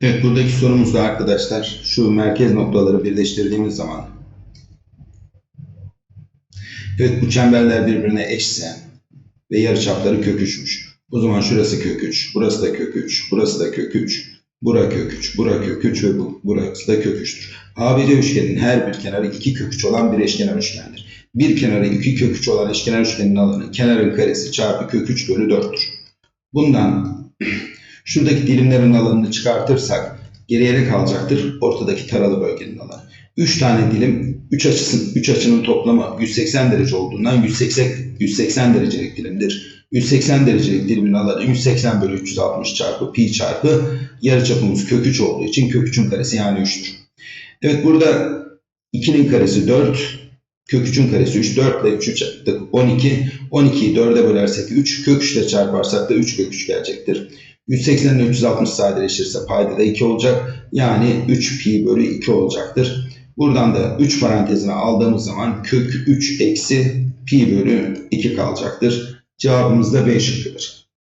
Evet buradaki sorumuzda arkadaşlar şu merkez noktaları birleştirdiğimiz zaman evet bu çemberler birbirine eşse ve yarıçapları kök 3'müş. O zaman şurası kök 3, burası da kök 3, burası da kök 3, bura kök 3, bura kök 3 ve bu, burası da kök 3'tür. ABC üçgenin her bir kenarı iki kök 3 olan bir eşkenar üçgendir. Bir kenarı iki kök 3 olan eşkenar üçgenin alanı kenarın karesi çarpı kök 3 bölü 4'tür. Bundan şuradaki dilimlerin alanını çıkartırsak geriye ne kalacaktır? Ortadaki taralı bölgenin alanı. 3 tane dilim 3 açısın 3 açının toplamı 180 derece olduğundan 180 180 derecelik dilimdir. 180 derecelik dilimin alanı 180 bölü 360 çarpı pi çarpı yarıçapımız kök 3 olduğu için kök 3'ün karesi yani 3'tür. Evet burada 2'nin karesi 4, kök 3'ün karesi 3, 4 ile 3'ü çarptık 12. 12'yi 4'e bölersek 3, kök 3 ile çarparsak da 3 kök 3 gelecektir. 180 ile 360 sadeleşirse payda da 2 olacak. Yani 3 pi bölü 2 olacaktır. Buradan da 3 parantezine aldığımız zaman kök 3 eksi pi bölü 2 kalacaktır. Cevabımız da B şıkkıdır.